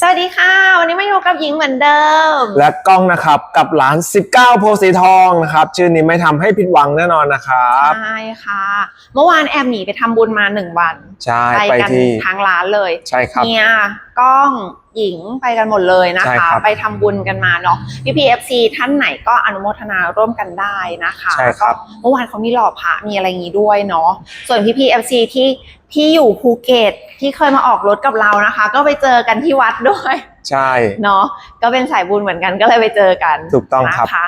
สวัสดีค่ะ วันนี้มาอยู่กับหญิงเหมือนเดิม และกล้องนะครับกับร้าน 19 โพธิ์สีทองนะครับ ชื่อนี้ไม่ทำให้ผิดหวังแน่นอนนะครับ ใช่ค่ะ เมื่อวานแอมหนีไปทำบุญมาหนึ่งวันใช่ไปไปกันที่ ทางร้านเลยใช่ครับ เฮียกล้อง หญิงไปกันหมดเลยนะใช่คะ ครับไปทำบุญกันมาเนาะพี่พีเอฟซีท่านไหนก็อนุโมทนาร่วมกันได้นะคะใช่ครับก็เมื่อวานเขามีหล่อพระมีอะไรอย่างนี้ด้วยเนาะส่วนพี่พีเอฟซีที่ที่อยู่ภูเก็ตที่เคยมาออกรถกับเรานะคะ ก็ไปเจอกันที่วัดด้วย ใช่ เนาะก็เป็นสายบุญเหมือนกันก็เลยไปเจอกันถูกต้องครับ นะคะ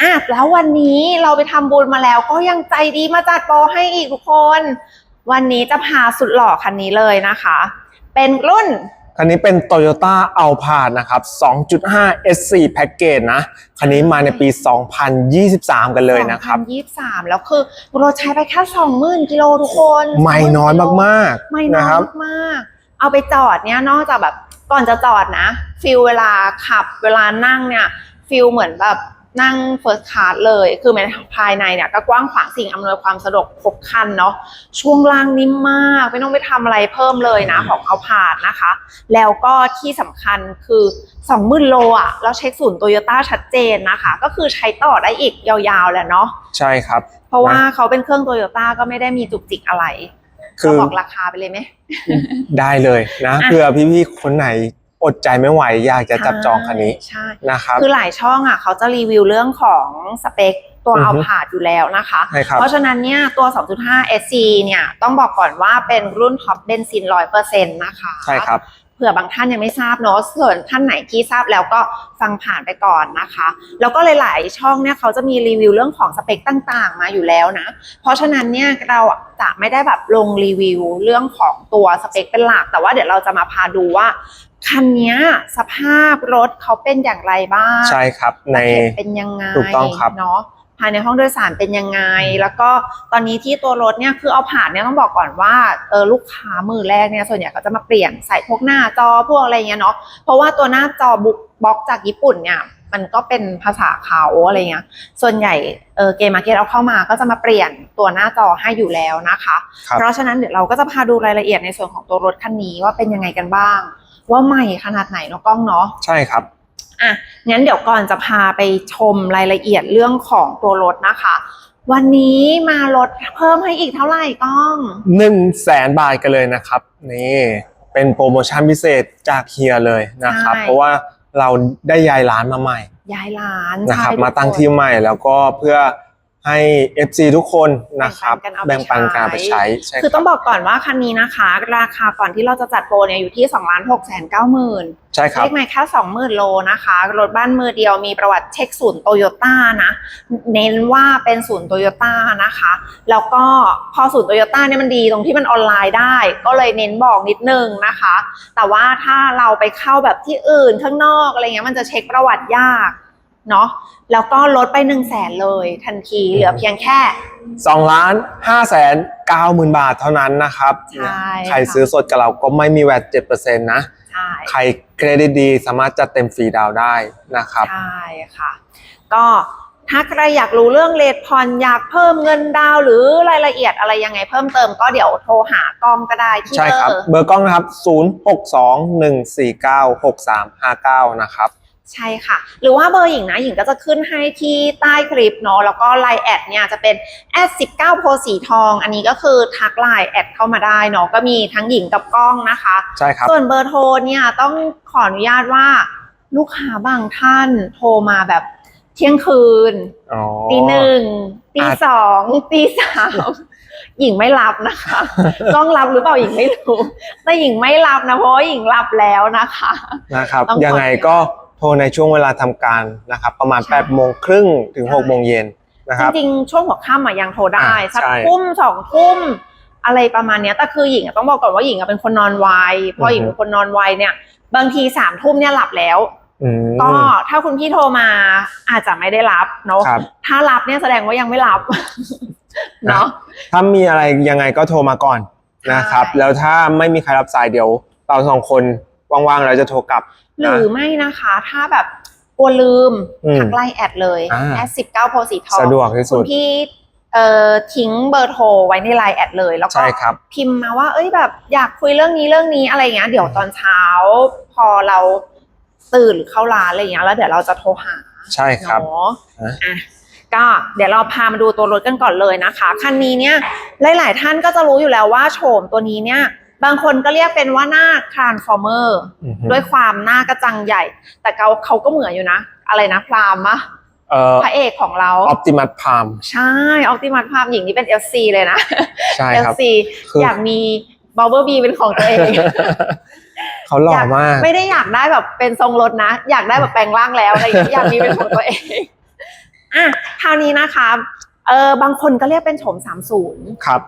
อะแล้ววันนี้เราไปทำบุญมาแล้วก็ยังใจดีมาจัดโปรให้อีกทุกคน วันนี้จะพาสุดหล่อคันนี้เลยนะคะ เป็นรุ่น คันนี้เป็น Toyota a l p a นะครับ 2.5 S4 Package นะ คันนี้มาในปี 2023 กันเลยนะครับ 2023 แล้วคือเราใช้ไปแค่20,000กิโลทุกคน ไม่น้อยมากๆ ไม่น้นะอครัยบมากๆ เอาไปจอดเนี่ย นอกจากแบบก่อนจะจอดนะ ฟิลเวลาขับเวลานั่งเนี่ย ฟิลเหมือนแบบ นั่งเฟิร์สคลาสเลย คือในภายในเนี่ยก็กว้างขวางสิ่งอำนวยความสะดวกครบครันเนาะ ช่วงล่างนิ่มมาก ไม่ต้องไปทำอะไรเพิ่มเลยนะของเขาผ่านนะคะ แล้วก็ที่สำคัญคือ20,000โลอะแล้วเช็คศูนย์โตโยต้าชัดเจนนะคะ ก็คือใช้ต่อได้อีกยาวๆแหละเนาะ ใช่ครับ เพราะว่าเขาเป็นเครื่องโตโยต้าก็ไม่ได้มีจุกจิกอะไรคืเราอบอกราคาไปเลยไหม ได้เลยนะอะเผื่อพี่ๆคนไหน อดใจไม่ไหวอยากจะจับจองคันนี้ใช่นะครับคือหลายช่องอะเขาจะรีวิวเรื่องของสเปคตัวอือฮึเอาผาดอยู่แล้วนะคะใช่ครับเพราะฉะนั้นเนี่ยตัว 2.5 SC เนี่ยต้องบอกก่อนว่าเป็นรุ่นท็อปเบนซิน 100%นะคะใช่ครับเผื่อบางท่านยังไม่ทราบเนาะส่วนท่านไหนที่ทราบแล้วก็ฟังผ่านไปก่อนนะคะ แล้วก็หลาย ๆ ช่องเนี่ยเขาจะมีรีวิวเรื่องของสเปคต่าง ๆ มาอยู่แล้วนะ เพราะฉะนั้นเนี่ยเราจะไม่ได้แบบลงรีวิวเรื่องของตัวสเปคเป็นหลัก แต่ว่าเดี๋ยวเราจะมาพาดูว่า คันเนี้ยสภาพรถเขาเป็นอย่างไรบ้างใช่ครับในตะเข็บเป็นยังไงถูกต้องครับเนาะภายในห้องโดยสารเป็นยังไง แล้วก็ตอนนี้ที่ตัวรถเนี่ยคือเอาผ่านเนี่ยต้องบอกก่อนว่าเออลูกค้ามือแรกเนี่ยส่วนใหญ่ก็จะมาเปลี่ยนใส่พวกหน้าจอพวกอะไรเงี้ยเนาะเพราะว่าตัวหน้าจอบุ๊กบล็อกจากญี่ปุ่นเนี่ยมันก็เป็นภาษาเขาอะไรเงี้ย ส่วนใหญ่เออเกมมาร์เก็ตเอาเข้ามาก็จะมาเปลี่ยนตัวหน้าจอให้อยู่แล้วนะคะครับเพราะฉะนั้นเดี๋ยวเราก็จะพาดูรายละเอียดในส่วนของตัวรถคันนี้ว่าเป็นยังไงกันบ้าง ว่าใหม่ขนาดไหนเนาะกล้องเนาะใช่ครับอะงั้นเดี๋ยวก่อนจะพาไปชมรายละเอียดเรื่องของตัวรถนะคะ วันนี้มาลดเพิ่มให้อีกเท่าไหร่ก้องหนึ่งแสนบาทกันเลยนะครับนี่เป็นโปรโมชั่นพิเศษจากเฮียเลยนะครับใช่เพราะว่าเราได้ย้ายร้านมาใหม่ย้ายร้านนะครับใช่มาตั้งทุกคนที่ใหม่แล้วก็เพื่อ ให้ FC ทุกคนนะครับแบ่งปันกันเอาไปแบ่งปันการไปใช้ใช้ใช่คือคต้รัอบงบอกก่อนว่าคันนี้นะคะ ราคาก่อนที่เราจะจัดโปรเนี่ยอยู่ที่2 6 9 0 0 0 0ใช่ครับเลขไม่แค่20,000โลนะคะรถบ้านมือเดียวมีประวัติเช็คศูนย์โตโยต้านะเน้นว่าเป็นศูนย์โตโยต้านะคะ แล้วก็พอศูนย์โตโยต้าเนี่ยมันดีตรงที่มันออนไลน์ได้ ก็เลยเน้นบอกนิดนึงนะคะ แต่ว่าถ้าเราไปเข้าแบบที่อื่นข้างนอกอะไรเงี้ยมันจะเช็คประวัติยาก เนาะแล้วก็ลดไป1 0 0 0 0แสนเลยทันทีเหลือเพียงแค่ 2 ล้าน5แสน9หมื่นบาทเท่านั้นนะครับ ใช่ใครซื้อสดกับเราก็ไม่มีแวด7%นะ ใช่ ใครเครดิตดีสามารถจัดเต็มฟรีดาวน์ได้นะครับ ใช่ค่ะ ก็ถ้าใครอยากรู้เรื่องเลทผ่อนอยากเพิ่มเงินดาวน์หรือรายละเอียดอะไรยังไงเพิ่มเติมก็เดี๋ยวโทรหากล้องก็ได้ที่ใช่เบอครับร์เบอร์กล้องนะครับ 0621496359 นะครับ ใช่ค่ะ หรือว่าเบอร์หญิงนะหญิงก็จะขึ้นให้ที่ใต้คลิปเนาะแล้วก็ไลน์แอดเนี่ยจะเป็นแอด19โพสีทอง อันนี้ก็คือทักไลน์แอดเข้ามาได้เนาะก็มีทั้งหญิงกับกล้องนะคะ ใช่ครับ ส่วนเบอร์โทรเนี่ยต้องขออนุญาตว่าลูกค้าบางท่านโทรมาแบบเที่ยงคืนอ๋อตีหนึ่งตีอาจสองตีสามหญิงไม่รับนะคะกล้องรับหรือเปล่าหญิงไม่รู้แต่หญิงไม่รับนะเพราะว่าหญิงรับแล้วนะคะนะครับต้องขอยังไงก็ โทรในช่วงเวลาทำการนะครับประมาณใช่8โมงครึ่งถึงใช่6โมงเย็นนะคจรับริงๆช่วงหัวค่ำอะยังโทรได้อ่าสักใช่ทุ่มสองทุ่มอะไรประมาณเนี้ยแต่คือหญิงอะต้องบอกก่อนว่าหญิงอะเป็นคนนอนไวเพราะหญิงเป็นคนนอนไวเนี่ยบางทีสามทุ่มเนี่ยหลับแล้วอืมก็ถ้าคุณพี่โทรมาอาจจะไม่ได้รับเนาะครับถ้ารับเนี่ยแสดงว่ายังไม่รับเนาะถ้ามีอะไรยังไงก็โทรมาก่อนนะครับใช่แล้วถ้าไม่มีใครรับสายเดี๋ยวเราสองคนว่างๆเราจะโทรกลับ หรือไม่นะคะ ถ้าแบบกลัวลืมอืมทักไลน์แอดเลยอ่าแอดสิบเก้าโพสีทองสะดวกที่สุคุดณพี่เอ่อทิ้งเบอร์โทรไว้ในไลน์แอดเลย แล้วก็ใช่ครับพิมพ์มาว่า เอ้ยแบบอยากคุยเรื่องนี้เรื่องนี้อะไรอย่างเงี้ยเดี๋ยวตอนเช้า พอเราตื่นหรือเข้าร้านอะไรอย่างเงี้ยแล้วเดี๋ยวเราจะโทรหาใช่ครับเนาะฮะอะก็เดี๋ยวเราพามาดูตัวรถกันก่อนเลยนะคะ คันนี้เนี่ยหลาย ๆ ท่านก็จะรู้อยู่แล้วว่าโฉมตัวนี้เนี่ย บางคนก็เรียกเป็นว่าหน้า transformer อือฮึ ด้วยความหน้ากระจังใหญ่ แต่เขาเขาก็เหมือนอยู่นะ อะไรนะพรามะเอ่อพระเอกของเรา ออ t ติมัสพามใช่ออ t ติมัสพามหญิงนี่เป็น FC เลยนะ ใช่ครับ FC คือ อยากมีบัลเบอร์บีเป็นของตัวเอง เขาหล่อมาก ไม่ได้อยากได้แบบเป็นทรงรถนะ อยากได้แบบแปลงร่างแล้วอะไรอย่างเงี้ยอยากมีเป็นของตัวเองอะคราวนี้นะคะเออบางคนก็เรียกเป็นโฉม 30 ครับ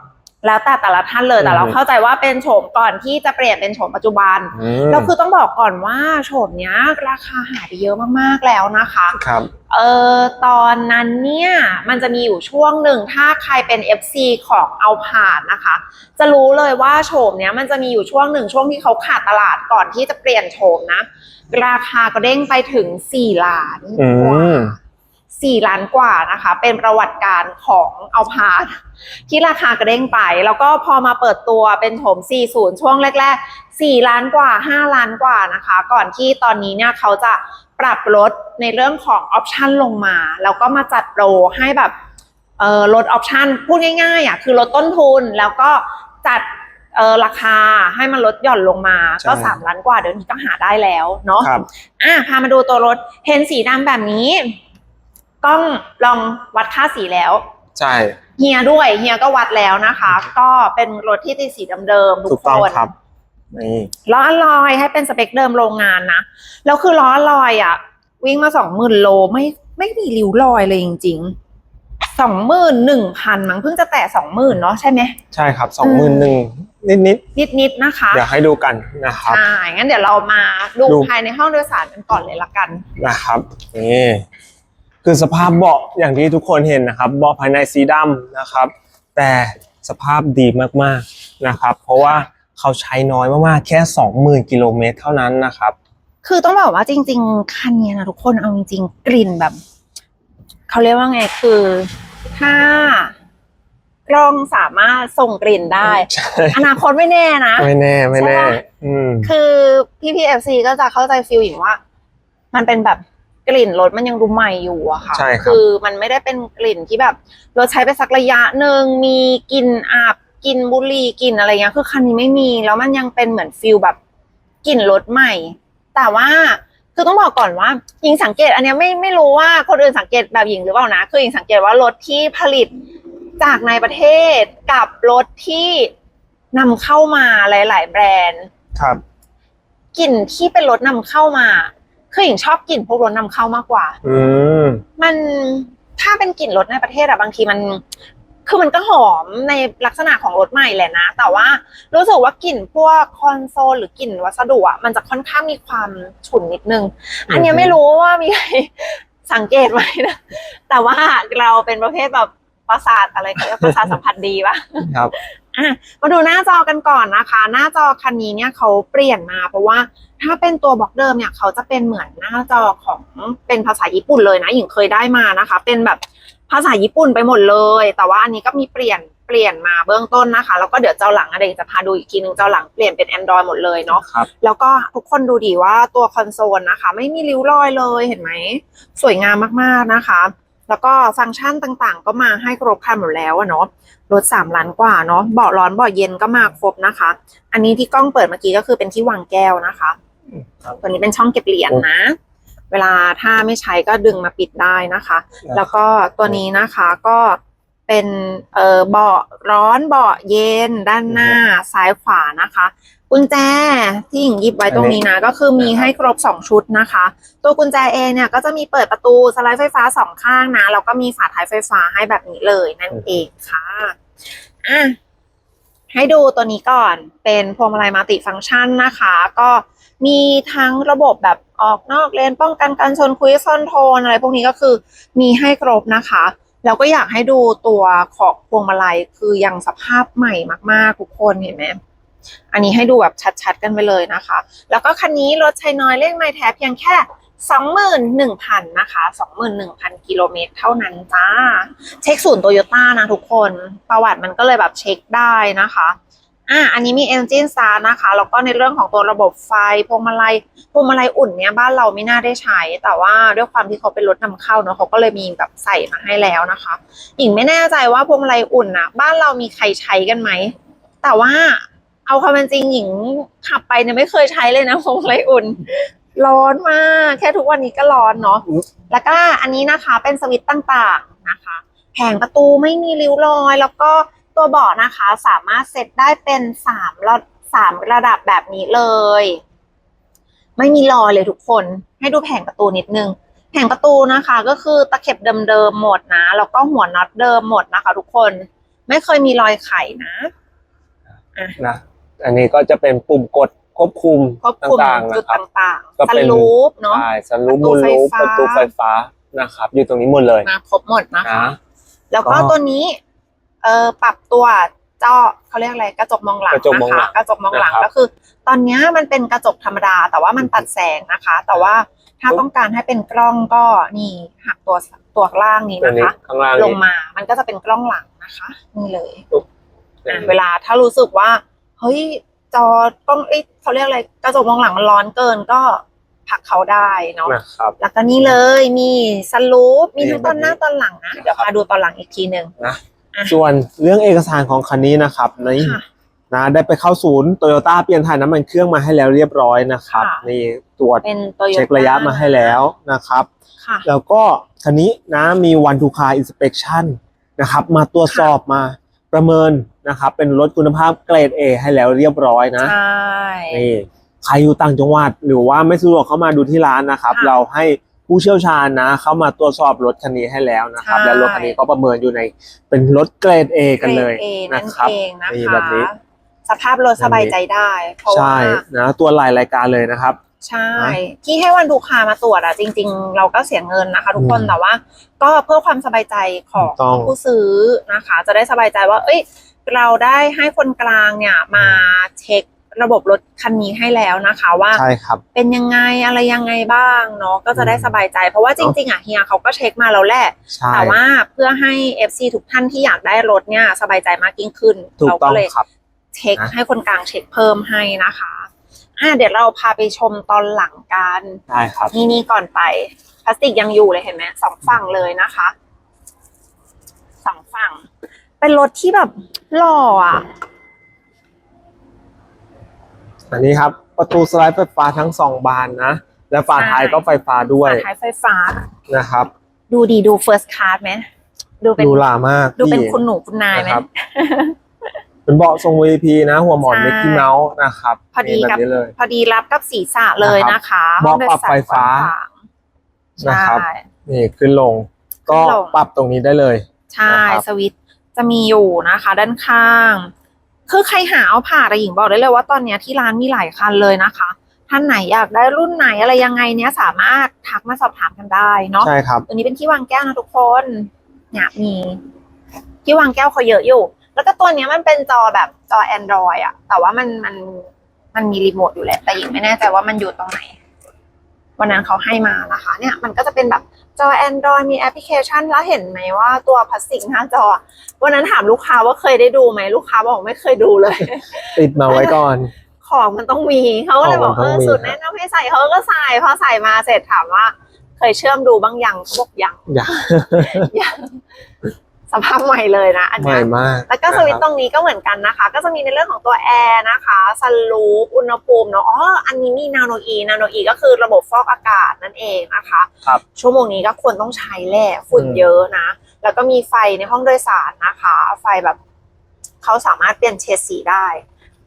แล้วแต่แต่ละท่านเลยแต่เราอืมเข้าใจว่าเป็นโฉมก่อนที่จะเปลี่ยนเป็นโฉมปัจจุบันอืมแล้วคือต้องบอกก่อนว่าโฉมเนี้ย ราคาหายไปเยอะมากๆแล้วนะคะครับเออตอนนั้นเนี่ยมันจะมีอยู่ช่วงหนึ่งถ้าใครเป็น FC ของเอาผ่านนะคะ จะรู้เลยว่าโฉมเนี้ยมันจะมีอยู่ช่วงหนึ่งช่วงที่เขาขาดตลาดก่อนที่จะเปลี่ยนโฉมนะ ราคาก็เด้งไปถึง 4 ล้านอืกว่า มสี่ล้านกว่านะคะ เป็นประวัติการของเอาพาร์ทที่ราคากระเด้งไป แล้วก็พอมาเปิดตัวเป็นโฉม40 ช่วงแรก ๆ 4 ล้านกว่า 5 ล้านกว่านะคะ ก่อนที่ตอนนี้เนี่ยเขาจะปรับลดในเรื่องของออปชันลงมา แล้วก็มาจัดโปรให้แบบเออลดออปชันพูดง่ายๆอะคือลดต้นทุนแล้วก็จัดเออราคาให้มันลดหย่อนลงมาใช่ก็3ล้านกว่าเดี๋ยวนี้ก็หาได้แล้วเนาะครับอะพามาดูตัวรถเห็นสีดำแบบนี้ กล้องลองวัดค่าสีแล้วใช่ เฮียด้วยเฮียก็วัดแล้วนะคะ ก็เป็นรถที่ติดสีเดิมๆทุถูกกคต้องนครับนี่ล้ออลลอยให้เป็นสเปคเดิมโรงงานนะแล้วคือล้ออลลอยอะ วิ่งมาสองหมื่นโลไม่ไม่มีริ้วรอยเลยจริงๆสองหมื่นหนึ่งพันมั้งเพิ่งจะแตะสองหมื่นเนาะใช่ไหม ใช่ครับสองหมื่นหนึ่งนิดนิดๆนะคะๆเดี๋ยวให้ดูกันนะครับ ใช่งั้นเดี๋ยวเรามาดูดู ภายในห้องโดยสารกันก่อนเลยละกัน นะครับนี่ คือสภาพเบาะอย่างที่ทุกคนเห็นนะครับเบาะภายในสีดำนะครับ แต่สภาพดีมากๆนะครับ เพราะว่าเขาใช้น้อยมากๆแค่ 20,000กิโลเมตรเท่านั้นนะครับ คือต้องบอกว่าจริง ๆ คันเนี้ยนะทุกคนเอาจริงๆ กลิ่นแบบเขาเรียกว่าไงคือถ้ากล้องสามารถส่งกลิ่นได้ใช่อนาคตไม่แน่นะ ไม่แน่ไม่แน่ใช่ปะอืมคือพี่พีเอฟซีก็จะเข้าใจฟิลอย่างว่า มันเป็นแบบ กลิ่นรถมันยังดูใหม่อยู่อะค่ะ ใช่ครับ คือมันไม่ได้เป็นกลิ่นที่แบบรถใช้ไปสักระยะหนึ่งมีกลิ่นอาบกลิ่นบุหรี่กลิ่นอะไรเงี้ยคือคันนี้ไม่มี แล้วมันยังเป็นเหมือนฟิลแบบกลิ่นรถใหม่ แต่ว่าคือต้องบอกก่อนว่าหญิงสังเกต อันเนี้ยไม่ไม่รู้ว่าคนอื่นสังเกตแบบหญิงหรือเปล่านะคือหญิงสังเกตว่ารถที่ผลิตจากในประเทศกับรถที่นำเข้ามาหลาย ๆ แบรนด์ ครับ กลิ่นที่เป็นรถนำเข้ามา คือหญิงชอบกลิ่นพวกรถนำเข้ามากกว่า อืมมันถ้าเป็นกลิ่นรถในประเทศอะบางทีมัน คือมันก็หอมในลักษณะของรถใหม่แหละนะ แต่ว่ารู้สึกว่ากลิ่นพวกคอนโซลหรือกลิ่นวัสดุอะมันจะค่อนข้างมีความฉุนนิดนึง อันเนี้ยอือฮึไม่รู้ว่ามีใครสังเกตไหมนะ แต่ว่าเราเป็นประเภทแบบประสาทอะไรเขาเรียกประสาทสัมผัสดีปะครับ อะมาดูหน้าจอกันก่อนนะคะ หน้าจอคันนี้เนี่ยเขาเปลี่ยนมาเพราะว่าถ้าเป็นตัวบล็อกเดิมเนี่ยเขาจะเป็นเหมือนหน้าจอของเป็นภาษาญี่ปุ่นเลยนะหญิงเคยได้มานะคะ เป็นแบบภาษาญี่ปุ่นไปหมดเลย แต่ว่าอันนี้ก็มีเปลี่ยนเปลี่ยนมาเบื้องต้นนะคะ แล้วก็เดี๋ยวเจ้าหลังอะไรจะพาดูอีกทีนึงเจ้าหลังเปลี่ยนเป็น Android หมดเลยเนาะครับแล้วก็ทุกคนดูดีว่าตัวคอนโซลนะคะ ไม่มีริ้วรอยเลยเห็นไหมสวยงามมากๆนะคะ แล้วก็ฟังก์ชันต่างๆ ก็มาให้ครบครันหมดแล้วอะเนาะรถสามล้านกว่าเนาะเบาะร้อนเบาะเย็นก็มาครบนะคะ อันนี้ที่กล้องเปิดเมื่อกี้ก็คือเป็นที่วางแก้วนะคะครับตัวนี้เป็นช่องเก็บเหรียญนะ เวลาถ้าไม่ใช้ก็ดึงมาปิดได้นะคะ แล้วก็ตัวนี้นะคะก็เป็นเอ่อเบาะร้อนเบาะเย็นด้านหน้าซ้ายขวานะคะ กุญแจที่หญิงหยิบไว้ตรงนี้นะ ก็คือมีให้ครบ 2 ชุดนะคะ ตัวกุญแจเองเนี่ยก็จะมีเปิดประตูสไลด์ไฟฟ้าสองข้างนะแล้วก็มีฝาท้ายไฟฟ้าให้แบบนี้เลยนั่นเองค่ะอะให้ดูตัวนี้ก่อนเป็นพวงมาลัยมัลติฟังก์ชันนะคะ ก็มีทั้งระบบแบบออกนอกเลนป้องกันการชนคุยซอนโทนอะไรพวกนี้ก็คือมีให้ครบนะคะแล้วก็อยากให้ดูตัวขอบพวงมาลัยคือยังสภาพใหม่มาก ๆ ทุกคนเห็นไหม อันนี้ให้ดูแบบชัดๆกันไปเลยนะคะ แล้วก็คันนี้รถใช้น้อยเลขไมล์แท้เพียงแค่สองหมื่นหนึ่งพันนะคะสองหมื่นหนึ่งพันกิโลเมตรเท่านั้นจ้า เช็คศูนย์โตโยต้านะทุกคน ประวัติมันก็เลยแบบเช็คได้นะคะ อะอันนี้มี Engine Start นะคะ แล้วก็ในเรื่องของตัวระบบไฟ พวงมาลัย พวงมาลัยอุ่นเนี้ยบ้านเราไม่น่าได้ใช้ แต่ว่าด้วยความที่เขาเป็นรถนำเข้าเนอะเขาก็เลยมีแบบใส่มาให้แล้วนะคะ หญิงไม่แน่ใจว่าพวงมาลัยอุ่นนะบ้านเรามีใครใช้กันไหม แต่ว่า เอาความเป็นจริงหญิงขับไปเนี่ยไม่เคยใช้เลยนะพวงมาลัยอุ่น ร้อนมาก แค่ทุกวันนี้ก็ร้อนเนาะอืมแล้วก็อันนี้นะคะเป็นสวิตช์ต่างๆนะคะ แผงประตูไม่มีริ้วรอย แล้วก็ตัวเบาะนะคะสามารถเซตได้เป็นสามระสามระดับแบบนี้เลย ไม่มีรอยเลยทุกคน ให้ดูแผงประตูนิดนึงแผงประตูนะคะ ก็คือตะเข็บเดิมๆหมดนะแล้วก็หัวน็อตเดิมหมดนะคะ ทุกคนไม่เคยมีรอยไขนะนะ อันนี้ก็จะเป็นปุ่มกดควบคุมควบคุมต่างๆจุดนะครับต่างก็ๆสเป็น ลูปเนาะ ใช่สลูปประตูมูลลูปไฟฟ้า ประตูไฟฟ้านะครับ อยู่ตรงนี้หมดเลยมาครบหมดนะคะนะแล้วก็ก็ตัวนี้ เอ่อปรับตัวจอเขาเรียกอะไรกระจกมองหลังกระจกมองนะหลัคะงกระจกมองหลังนะครับก็คือ ตอนเนี้ยมันเป็นกระจกธรรมดา แต่ว่ามันตัดแสงนะคะ แต่ว่าถ้าต้องการให้เป็นกล้องก็นี่หักตัวตัวล่างนี้ตัวนะนี้คะ ข้างล่างลงนี้ มามันก็จะเป็นกล้องหลังนะคะ นี่เลยปุ๊บ อะเวลาถ้ารู้สึกว่า เฮ้ยจอกล้องเอ้ยเขาเรียกอะไรกระจกมองหลังมันร้อนเกินก็ผลักเขาได้เนาะนะครับ แล้วก็นี่เลยมีสลูปมีทั้งนี่ตอนหน้าตอนหลังนะเดี๋ยวครับมาดูตอนหลังอีกทีหนึ่งนะอะส่วนเรื่องเอกสารของคันนี้นะครับนี่ค่ะนะได้ไปเข้าศูนย์โตโยต้าเปลี่ยนถ่ายน้ำมันเครื่องมาให้แล้วเรียบร้อยนะครับค่ะนี่ตรวจเป็นโตโยต้าเช็คระยะมาให้แล้วนะครับค่ะแล้วก็คันนี้นะมี one to car inspection นะครับ มาตรวจสอบมา ประเมินนะครับเป็นรถคุณภาพเกรด A ให้แล้วเรียบร้อยนะใช่นี่ใครอยู่ต่างจังหวัดหรือว่าไม่สะดวกเข้ามาดูที่ร้านนะครับค่ะเราให้ผู้เชี่ยวชาญนะ เข้ามาตรวจสอบรถคันนี้ให้แล้วนะครับใช่และรถคันนี้ก็ประเมินอยู่ในเป็นรถเกรด A กันเลยเอนะนั่นครับเองนะนี่คะแบบนี้ สภาพรถสบายใจได้เพราะว่าใช่นะตัวหลายรายการเลยนะครับ ใช่นะที่ให้วันดูคามาตรวจอะจริง ๆ เราก็เสียเงินนะคะ ทุกคนอืมแต่ว่า ก็เพื่อความสบายใจของถูกต้อง ผู้ซื้อนะคะ จะได้สบายใจว่า เอ้ย เราได้ให้คนกลางเนี่ยมาเช็คระบบรถคันนี้ให้แล้วนะคะว่า ใช่ครับ เป็นยังไงอะไรยังไงบ้างเนาะก็จะได้อืมสบายใจ เพราะว่าจริง ๆอะเฮียเขาก็เช็คมาแล้วแหละ ใช่ แต่ว่าเพื่อให้ FC ทุกท่านที่อยากได้รถเนี่ยสบายใจมากยิ่งขึ้น ถูกเราต้ก็องเลยครับ เช็คนะ ให้คนกลางเช็คเพิ่มให้นะคะ อะเดี๋ยวเราพาไปชมตอนหลังกันใช่ครับ นี่นี่ก่อนไป พลาสติกยังอยู่เลยเห็นไหมสองฝั่งเลยนะคะสองฝั่ง เป็นรถที่แบบหล่ออะ อันนี้ครับ ประตูสไลด์ไฟฟ้าทั้งสองบานนะ และฝาท้ายก็ไฟฟ้าด้วยฝาท้ายไฟฟ้านะครับ ดูดีดู first class ไหมดูเป็นดูหลามาก ดูเป็นพี่คุณหนูคุณนายไหมนะครับ เป็นเบาะทรง VIP นะ หัวหมอนใช่เมกกี้เมาส์นะครับพอดีนี่แบครับบนี้เลยพอดีรับกับศีรษะเลยนะคะเบาะปรับไฟฟ้าห้องโดยสรกว้างๆนะครับใช่นี่ขึ้นลงก็ขึ้นลงปรับตรงนี้ได้เลย ใช่นะครับสวิตช์จะมีอยู่นะคะ ด้านข้างคือใครหาเอาผ่าแต่หญิงบอกได้เลยว่าตอนเนี้ยที่ร้านมีหลายคันเลยนะคะ ท่านไหนอยากได้รุ่นไหนอะไรยังไงเนี้ยสามารถทักมาสอบถามกันได้เนาะใช่ครับตัวนี้เป็นที่วางแก้วนะทุกคนเนี่ยมีที่วางแก้วเขาเยอะอยู่ แล้วก็ตัวเนี้ยมันเป็นจอแบบจอ Android อะแต่ว่ามันมันมันมีรีโมทอยู่แหละ แต่หญิงไม่แน่ใจว่ามันอยู่ตรงไหน วันนั้นเขาให้มานะคะ เนี่ย มันก็จะเป็นแบบจอ Android มีแอปพลิเคชันแล้วเห็นไหมว่าตัวพลาสติกหน้าจอ วันนั้นถามลูกค้าว่าเคยได้ดูไหมลูกค้าบอกไม่เคยดูเลย ติดมาไว้ก่อน ของมันต้องมีเขาก็เลยบอกของเอมันต้องมีอสุดแนะนำให้ใส่เขาก็ใส่พอใส่มาเสร็จถามว่า เคยเชื่อมดูบ้างยังเขาบอกยังอย่ายัง สภาพใหม่เลยนะ อันใหม่เนี้ยมากแล้วก็สวิตช์ตรงนี้ก็เหมือนกันนะคะ ก็จะมีในเรื่องของตัวแอร์นะคะสลูปอุณหภูมิเนาะอ๋ออันนี้มีนาโนอีนาโนอีก็คือระบบฟอกอากาศนั่นเองนะคะ ครับ ชั่วโมงนี้ก็ควรต้องใช้แหละฝุ่นอืมเยอะนะ แล้วก็มีไฟในห้องโดยสารนะคะ ไฟแบบเขาสามารถเปลี่ยนเฉดสีได้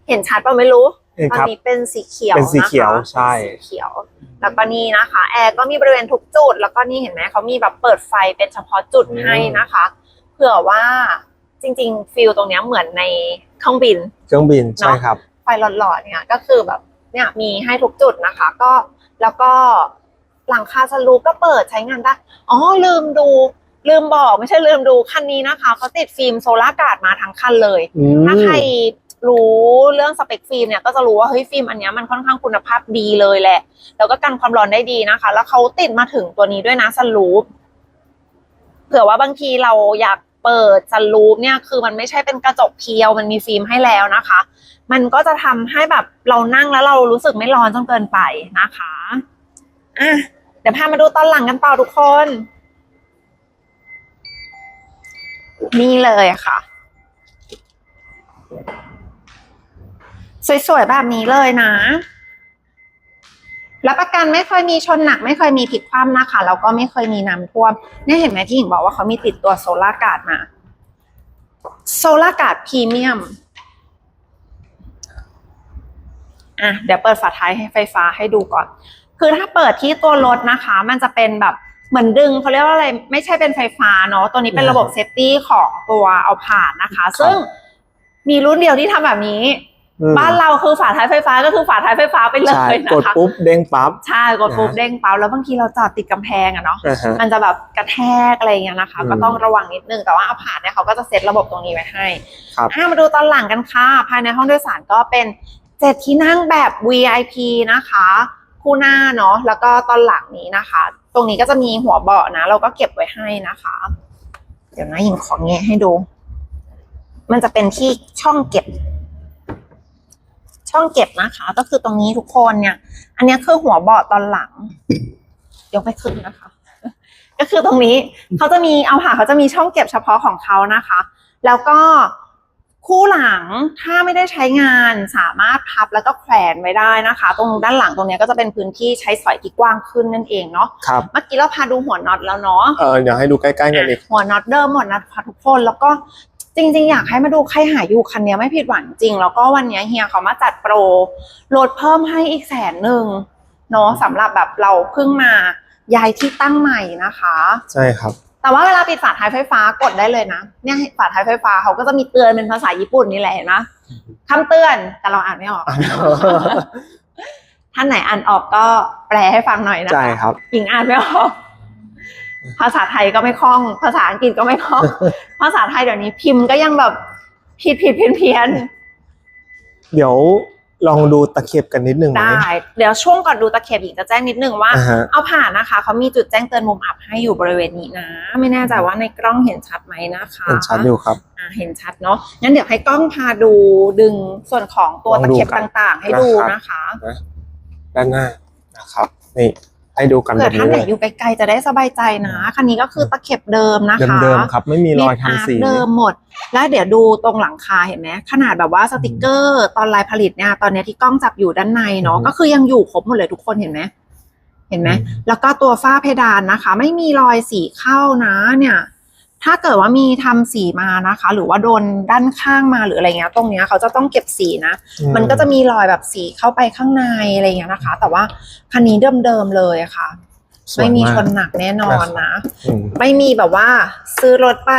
เห็นชัดป่ะไม่รู้ เห็นตอนครับ นี้เป็นสีเขียวเป็นสีเขียวนะคะใช่ เป็นสีเขียว แล้วก็นี่นะคะ แอร์ก็มีบริเวณทุกจุด แล้วก็นี่เห็นไหมเขามีแบบเปิดไฟเป็นเฉพาะจุดให้นะคะ เผื่อว่าจริง ๆ ฟิลตรงเนี้ยเหมือนในเครื่องบิน เครื่องบินใช่ครับ ไฟหลอดๆเนี่ยก็คือแบบเนี่ยมีให้ทุกจุดนะคะ ก็แล้วก็หลังคาสลูปก็เปิดใช้งานได้ อ๋อลืมดู ลืมบอกไม่ใช่ลืมดูคันนี้นะคะเขาติดฟิล์มโซลาร์การ์ดมาทั้งคันเลย อืม ถ้าใครรู้เรื่องสเปคฟิล์มเนี่ยก็จะรู้ว่าเฮ้ยฟิล์มอันเนี้ยมันค่อนข้างคุณภาพดีเลยแหละ แล้วก็กันความร้อนได้ดีนะคะ แล้วเขาติดมาถึงตัวนี้ด้วยนะสลูปเผื่อว่าบางทีเราอยาก เปิดสลูปเนี่ยคือมันไม่ใช่เป็นกระจกเพียวมันมีฟิล์มให้แล้วนะคะ มันก็จะทำให้แบบเรานั่งแล้วเรารู้สึกไม่ร้อนจนเกินไปนะคะอะเดี๋ยวพามาดูตอนหลังกันต่อทุกคน นี่เลยค่ะ สวยๆแบบนี้เลยนะ รับประกันไม่เคยมีชนหนัก ไม่เคยมีพลิกคว่ำนะคะแล้วก็ไม่เคยมีน้ำท่วมเนี่ยเห็นไหมที่หญิงบอกว่าเขามีติดตัวโซลาร์การ์ดมาโซลาร์การ์ดพรีเมียมอะเดี๋ยวเปิดฝาท้ายให้ไฟฟ้าให้ดูก่อน คือถ้าเปิดที่ตัวรถนะคะ มันจะเป็นแบบเหมือนดึงเขาเรียกว่าอะไรไม่ใช่เป็นไฟฟ้าเนาะตัวนี้เป็นระบบเซฟตี้ของตัวเอาผ่านนะคะ ซึ่งมีรุ่นเดียวที่ทำแบบนี้อืม บ้านเราคือฝาท้ายไฟฟ้าก็คือฝาท้ายไฟฟ้าไปเลใช่ยนะกดคะปุ๊บเด้งปั๊บใช่กดปุ๊บนะเด้งเป้าแล้วบางทีเราจอดติดกำแพงอะเนาะอ่าฮะมันจะแบบกระแทกอะไรอย่างเงี้ยนะคะอืมก็ต้องระวังนิดนึงแต่ว่าเอาผ่านเนี่ยเขาก็จะเซตระบบตรงนี้ไว้ให้ครับอะมาดูตอนหลังกันค่ะภายในห้องโดยสารก็เป็นเจ็ดที่นั่งแบบ VIP นะคะ คู่หน้าเนาะแล้วก็ตอนหลังนี้นะคะ ตรงนี้ก็จะมีหัวเบาะนะ เราก็เก็บไว้ให้นะคะ เดี๋ยวนะหญิงขอแงะให้ดู มันจะเป็นที่ช่องเก็บ ช่องเก็บนะคะ ก็คือตรงนี้ทุกคนเนี่ย อันเนี้ยคือหัวเบาะตอนหลังยกไปขึ้นนะคะ ก็คือตรงนี้เขาจะมีเอาค่ะเขาจะมีช่องเก็บเฉพาะของเขานะคะ แล้วก็คู่หลังถ้าไม่ได้ใช้งานสามารถพับแล้วก็แขวนไว้ได้นะคะ ตรงด้านหลังตรงเนี้ยก็จะเป็นพื้นที่ใช้สอยที่กว้างขึ้นนั่นเองเนาะครับเมื่อกี้เราพาดูหัวน็อตแล้วเนาะเออเดี๋ยวให้ดูใกล้ๆกันอีกหัวน็อตเดิมหมดน็อตค่ะทุกคนแล้วก็ จริง ๆ อยากให้มาดูใครหาอยู่คันนี้ไม่ผิดหวังจริง แล้วก็วันนี้เฮียเขามาจัดโปรลดเพิ่มให้อีกแสนหนึ่งเนาะสำหรับแบบเราเพิ่งมาย้ายที่ตั้งใหม่นะคะ ใช่ครับ แต่ว่าเวลาปิดฝาท้ายไฟฟ้ากดได้เลยนะ เนี่ยฝาท้ายไฟฟ้าเขาก็จะมีเตือนเป็นภาษาญี่ปุ่นนี่แหละเห็นไหมคำเตือนแต่เราอ่านไม่ออกท่านไหนอ่านออกก็แปลให้ฟังหน่อยนะใช่คะครับหญิงอ่านไม่ออก ภาษาไทยก็ไม่คล่อง ภาษาอังกฤษก็ไม่คล่อง ภาษาไทยเดี๋ยวนี้พิมพ์ก็ยังแบบผิดผิดเพี้ยนเพี้ยนเดี๋ยวลองดูตะเข็บกันนิดนึงไหมได้ เดี๋ยวช่วงก่อนดูตะเข็บหญิงจะแจ้งนิดนึงว่า อ่าฮะ เอาผ่านนะคะ เขามีจุดแจ้งเตือนมุมอับให้อยู่บริเวณนี้นะ ไม่แน่ใจว่าในกล้องเห็นชัดไหมนะคะเห็นชัดอยู่ครับ อ่าเห็นชัดเนาะ งั้นเดี๋ยวให้กล้องพาดูดึงส่วนของตัวลองตะดูเข็บกัน ต่างๆ ให้ดูนะครับนะคะ ด้านหน้านะครับ นี่ ให้ดูกันเผื่แบอบท่านี้นไหนเลยอยู่ไกลๆจะได้สบายใจนะคันนี้ก็คือตะเข็บเดิมนะคะเดิมๆครับ ไม่มีรอยทำสีลิปอาร์ตเดิมหมด แล้วเดี๋ยวดูตรงหลังคาเห็นไหมขนาดแบบว่าสติกเกอร์ตอนลายผลิตเนี่ยตอนเนี้ยที่กล้องจับอยู่ด้านในเนาะอือฮึก็คือยังอยู่ครบหมดเลยทุกคนเห็นไหมเห็นไหมอืม แล้วก็ตัวฝ้าเพดานนะคะ ไม่มีรอยสีเข้านะเนี่ย ถ้าเกิดว่ามีทำสีมานะคะ หรือว่าโดนด้านข้างมาหรืออะไรเงี้ย ตรงเนี้ยเขาจะต้องเก็บสีนะอืมันก็จะมีรอยแบบสีเข้าไปข้างในอะไรเงี้ยนะคะ แต่ว่าคันนี้เดิมๆเลยค่ะสวยไม่มีากชนหนักแน่นอนนะอืมไม่มีแบบว่า ซื้อรถไป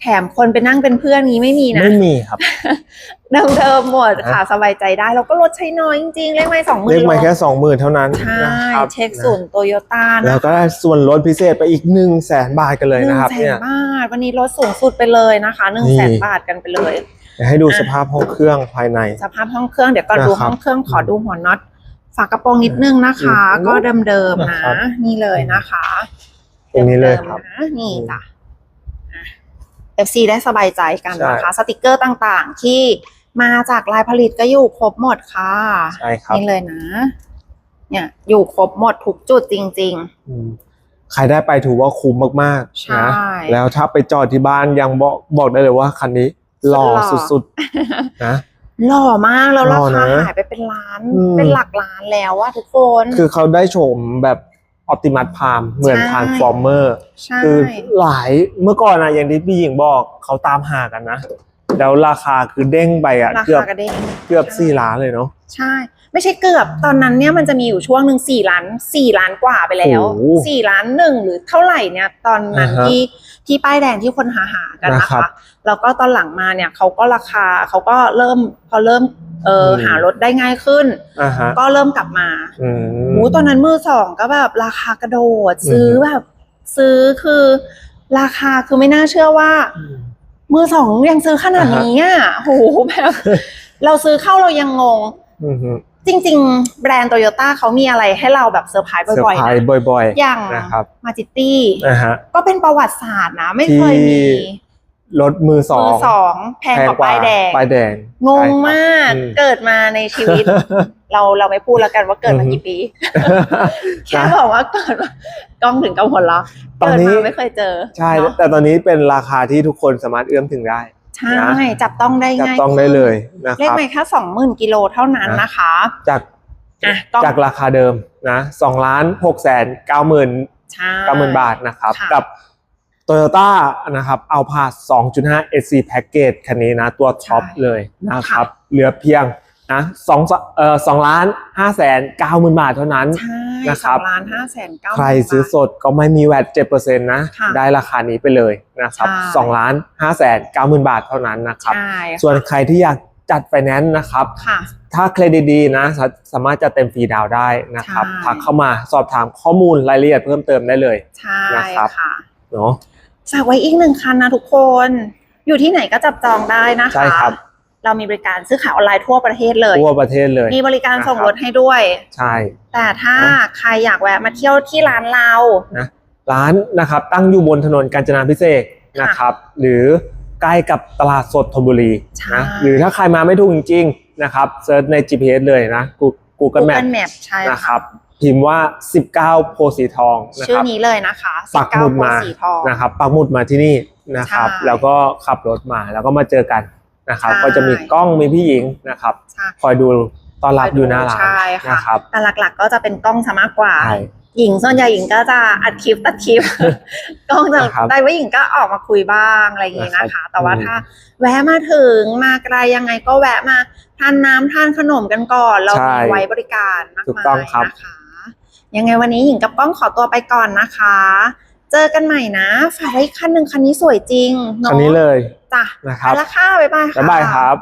แถมคนไปนั่งเป็นเพื่อนนี้ไม่มีนะ ไม่มีครับ เดิมๆหมดค่ะสบายใจได้ แล้วก็รถใช้น้อยจริงๆ เลขไม่สองหมื่เรีนยกมาแค่สองหมื่นเท่านั้นใช่นะครับเช็คศูนย์โตโยต้าแล้นะวก็ได้ส่วนลดพิเศษไปอีกหนึ่งแสนบาทกันเลยหนึ่นะงครับแสเนี่นยบาท วันนี้ลดสูงสุดไปเลยนะคะหนึ่งนี่แสนบาทกันไปเลยเดี๋ยวให้ดูสภาพห้องเครื่องภายใน สภาพห้องเครื่องเดี๋ยวก่อนดูนะครับห้องเครื่องขอดูหัวน็อตฝากระโปรงนิดนึงนะคะอืมก็เดิมๆนะนะครับนี่เลยนะคะตรงนี้เลยดิมๆครับนะนี่จ้ะ เอฟซีได้สบายใจกันนะคะใช่สติกเกอร์ต่างๆ ที่มาจากลายผลิตก็อยู่ครบหมดค่ะใช่ครับนี่เลยนะ เนี่ย อยู่ครบหมดทุกจุดจริงอืมใครได้ไปถือว่าคุ้มมากใช่ๆนะแล้วถ้าไปจอดที่บ้านยังบอกบอกได้เลยว่าคันนี้หล่อหล่อสุดๆนะๆหล่อมากแล้วหล่ราอคานะหายไปเป็นล้านอืมเป็นหลักล้านแล้วอะทุกคน คือเขาได้โฉมแบบ ออ t ติมัสพามเหมือนใช่ ทานฟอร์เมอร์ ใช่ คือหลายเมื่อก่อนอะอย่างที่พี่หญิงบอกเขาตามหากันนะ แล้วราคาคือเด้งไปอะราเกือบคากระเด้งเกือบสี่ล้านเลยเนาะ ใช่ ไม่ใช่เกือบตอนนั้นเนี่ยมันจะมีอยู่ช่วงหนึ่งสี่ล้านสี่ล้านกว่าไปแล้วโอ้โหสี่ล้านหนึ่งหรือเท่าไหร่เนี่ย ตอนนั้นอ่าฮะ ที่ ที่ป้ายแดงที่คนหาหากันนะนะครัคะบ แล้วก็ตอนหลังมาเนี่ยเขาก็ราคาเขาก็เริ่มพอเริ่มเอออืมหารถได้ง่ายขึ้น อ่าฮะก็เริ่มกลับมาอืมโอ้ตอนนั้นมือสองก็แบบราคากระโดดอืมซื้อแบบ ซื้อคือ ราคาคือไม่น่าเชื่อว่า อืม มือสองยังซื้อขนาดนี้อะโหแบบ เราซื้อเข้าเรายังงง อือฮึ จริง ๆ แบรนด์โตโยต้าเขามีอะไรให้เราแบบเซอร์ไพรส์เซอร์บ่อยไพรๆส์นะบ่อยอย่างๆนะครับ มาจิตี้นะฮะ ก็เป็นประวัติศาสตร์นะ ไม่เคยมีที่ รถมือสอมืองสองแพงกว่าป้ายแดง ป้ายแดงงงใช่ครับมากอืมเกิดมาในชีวิต เราเราไม่พูดแล้วกันว่าเกิดมากี่ปี แค่บอกว่าเกิดมากล้องถึงกับหัวเราะตอนเกิดนี้ มาไม่เคยเจอใช่ เนอะแต่ตอนนี้เป็นราคาที่ทุกคนสามารถเอื้อมถึงได้ ใช่ นะจับต้องได้จับง่ายต้องได้เลยนะเลคขรับ ไม่แค่สองหมื่นกิโลเท่านั้นนะ นะคะ จากอะกล้อง จากราคาเดิมนะสองล้านหกแสนเก้าหมื่นใช่ เก้าหมื่นบาทนะครับ ค่ะ กับ Toyota นะครับเอาพา2.5 SC Package คันนี้นะ ตัวท็อปใช่เลยนะครับ เหลือเพียง นะสองเอ่อสองล้านห้าแสนเก้าหมื่นบาทเท่านั้น ใช่นะคสรัอบ งล้านห้าแสนเก้า ใครซื้อสดก็ไม่มีแวด7%นะ ค่ะได้ราคานี้ไปเลยนะครับใช่ สองล้านห้าแสนเก้าหมื่นบาทเท่านั้นนะครับ ใช่ส่วนใครที่อยากจัดไฟแนนซ์นะครับ ค่ะ ถ้าเครดิตดีนะสาสามารถจะเต็มฟรีดาวน์ได้นะครับใช่ ทักเข้ามาสอบถามข้อมูลรายละเอียดเพิ่มเติมได้เลย ใช่นะครับ ค่ะเนาะ ฝากไว้อีกหนึ่งคันนะทุกคน อยู่ที่ไหนก็จับจองได้นะคะ ใช่ครับ เรามีบริการซื้อขายออนไลน์ทั่วประเทศเลย ทั่วประเทศเลย มีบริการส่งนะครับรถให้ด้วย ใช่ แต่ถ้าเนอะใครอยากแวะมาเที่ยวที่ร้านเรานะร้านนะครับตั้งอยู่บนถนนกาญจนาพิเศษกนะครับ หรือใกล้กับตลาดสดธนบุรีใช่นะหรือถ้าใครมาไม่ถูกจริงๆนะครับเซิร์ชใน GPS เลยนะ Google Google Map Map ใช่นะคค่ะรับพิมพ์ว่า 19 โพธิ์สีทองนะชื่คอรับนี้เลยนะคะปักหมุด19มาโพธิ์สีทองนะครับปักหมุดมาที่นี่นะครับใช่แล้วก็ขับรถมาแล้วก็มาเจอกัน นะครับ ใช่ ก็จะมีกล้องมีพี่หญิงนะครับ ใช่คอยดูต้อนรับอยู่หน้าร้านใช่ค่ะนะครับแต่หลักๆก็จะเป็นกล้องซะมากกว่า ใช่ หญิงส่วนใหญ่หญิงก็จะอัดคลิปตัดคลิป กล้องจะนะครับได้ว่าหญิงก็ออกมาคุยบ้างอะไรอย่างงี้นะนะครัคะ บแต่ว่าอืมถ้าแวะมาถึงมาไกลยังไงก็แวะมาทานน้ำทานขนมกันก่อน เราใช่มีไว้บริการมากถูกมาต้องยครับ นะคะ ยังไงวันนี้หญิงกับกล้องขอตัวไปก่อนนะคะ เจอกันใหม่นะฝากไว้อีกคันหนึ่งคันนี้สวยจริงเนาะคันนี้เลยจ้ะนะคไปรับละค่ะบ๊ายบายค่ะ บ๊ายบายครับ